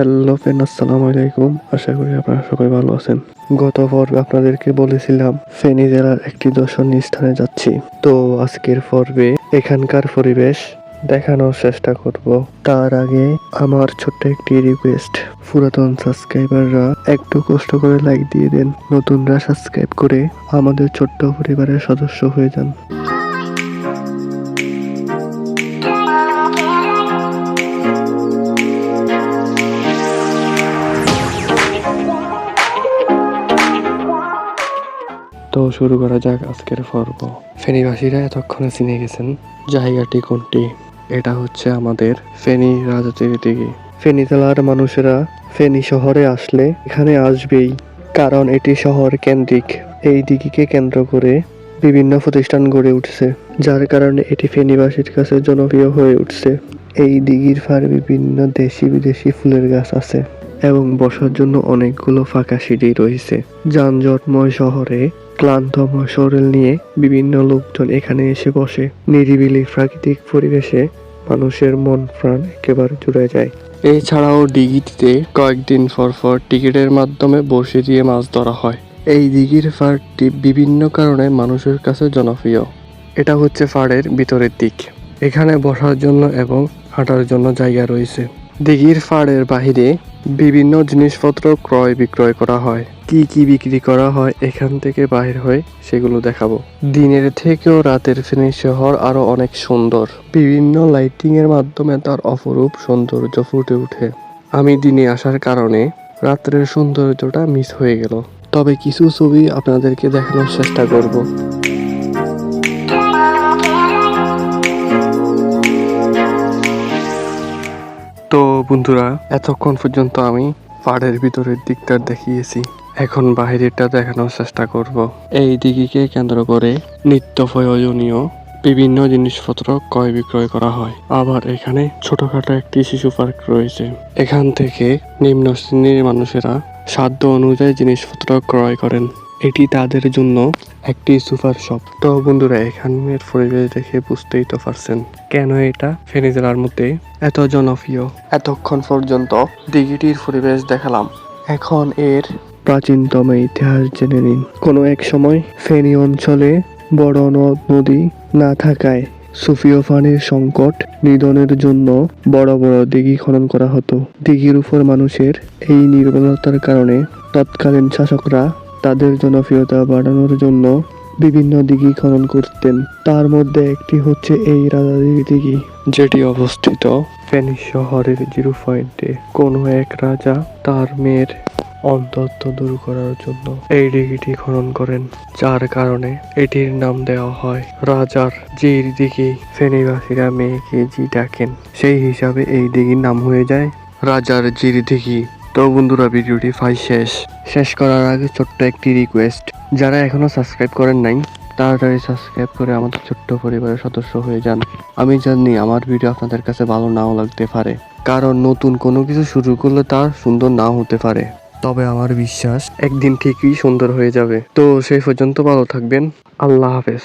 Hello friend আসসালামু আলাইকুম। আশা করি আপনারা সবাই ভালো আছেন। গত পর্বে আপনাদেরকে বলেছিলাম, ফেনী জেলার একটি দর্শনীয় স্থানে যাচ্ছি। তো আজকের পর্বে এখানকার পরিবেশ দেখানোর চেষ্টা করব। তার আগে আমার ছোট্ট একটি রিকোয়েস্ট পুরাতন সাবস্ক্রাইবাররা একটু কষ্ট করে লাইক দিয়ে দেন। নতুনরা সাবস্ক্রাইব করে আমাদের ছোট্ট পরিবারের সদস্য হয়ে যান। তো শুরু করা যাক আজকের পর্ব। ফেনীবাসীরা এতক্ষণে চিনে গেছেন জায়গাটি কোনটি। এটা হচ্ছে আমাদের ফেনী রাজাতির দিকে। ফেনী জেলার মানুষেরা ফেনী শহরে আসলে এখানে আসবেই, কারণ এটি শহর কেন্দ্রিক। এই দিঘিকে কেন্দ্র করে বিভিন্ন প্রতিষ্ঠান গড়ে উঠছে, যার কারণে এটি ফেনীবাসীর কাছে জনপ্রিয় হয়ে উঠছে। এই দিঘির ফার বিভিন্ন দেশি বিদেশি ফুলের গাছ আছে এবং বসার জন্য অনেকগুলো ফাঁকা সিঁড়ি রয়েছে। যানজটময় শহরে ক্লান্তময় শরীর নিয়ে বিভিন্ন লোকজন এখানে এসে বসে। নিরিবিলি প্রাকৃতিক পরিবেশে মানুষের মন প্রাণ একেবারে জুড়ে যায়। এছাড়াও দিঘিটিতে কয়েকদিন পর পর টিকিটের মাধ্যমে বসে দিয়ে মাছ ধরা হয়। এই দিঘির ফাড়টি বিভিন্ন কারণে মানুষের কাছে জনপ্রিয়। এটা হচ্ছে ফাড়ের ভিতরের দিক। এখানে বসার জন্য এবং হাঁটার জন্য জায়গা রয়েছে। দিঘির ফাড়ের বাহিরে বিভিন্ন জিনিসপত্র ক্রয় বিক্রয় করা হয়। কি কি বিক্রি করা হয় এখান থেকে বাহির হয়ে সেগুলো দেখাবো। দিনের থেকেও রাতের ফেনী শহর আরও অনেক সুন্দর। বিভিন্ন লাইটিং এর মাধ্যমে তার অপরূপ সৌন্দর্য ফুটে ওঠে আমি দিনে আসার কারণে রাত্রের সৌন্দর্যটা মিস হয়ে গেল। তবে কিছু ছবি আপনাদেরকে দেখানোর চেষ্টা করব। তো বন্ধুরা, এতক্ষণ পর্যন্ত আমি পাহাড়ের ভিতরের দিকটা দেখিয়েছি। এখন বাহিরেরটা দেখানোর চেষ্টা করব। এই দিঘিকে কেন্দ্র করে নিত্য প্রয়োজনীয় বিভিন্ন জিনিসপত্র ক্রয় বিক্রয় করা হয়। আবার এখানে ছোটখাটো একটি শিশু পার্ক রয়েছে। এখান থেকে নিম্ন শ্রেণির মানুষেরা সাধ্য অনুযায়ী জিনিসপত্র ক্রয় করেন। এটি তাদের জন্য একটি সুপার শপ। তো বন্ধুরা এখানের পরিবেশ দেখে বুঝতেই তো পারছেন কেন এটা ফেনী জেলার মধ্যে এত জনপ্রিয়। এতক্ষণ পর্যন্ত দিঘিটির পরিবেশ দেখালাম। এখন এর প্রাচীনতম ইতিহাস জেনে নিন। কোনো এক সময় ফেনী অঞ্চলে বড় নদ নদী না থাকায় সুফিও পানির সংকট নিধনের জন্য বড় বড় দিঘি খনন করা হতো। দিঘির উপর মানুষের এই নির্বলতার কারণে তৎকালীন শাসকরা তাদের জনপ্রিয়তা বাড়ানোর জন্য বিভিন্ন দিঘি খনন করতেন। তার মধ্যে একটি হচ্ছে এই রাজাদিঘি দিঘি, যেটি অবস্থিত ফেনী শহরের জিরো পয়েন্টে। কোনো এক রাজা তার মেয়ের অন্তত্ব দূর করার জন্য এই দিঘিটি খনন করেন, যার কারণে এটির নাম দেওয়া হয় রাজার জির দিঘি। ফেনীবাসীরা মেয়েকে জি ডাকেন। সেই হিসাবে এই দিঘির নাম হয়ে যায় রাজার জির দিঘি। তো বন্ধুরা, ভিডিওটি ফাই শেষ। শেষ করার আগে ছোট্ট একটি রিকোয়েস্ট যারা এখনও সাবস্ক্রাইব করেন নাই, তাড়াতাড়ি সাবস্ক্রাইব করে আমাদের ছোট্ট পরিবারের সদস্য হয়ে যান। আমি জানি আমার ভিডিও আপনাদের কাছে ভালো নাও লাগতে পারে, কারণ নতুন কোনো কিছু শুরু করলে তা সুন্দর নাও হতে পারে। তবে আমার বিশ্বাস, একদিন ঠিকই সুন্দর হয়ে যাবে। তো সেই পর্যন্ত ভালো থাকবেন। আল্লাহ হাফেজ।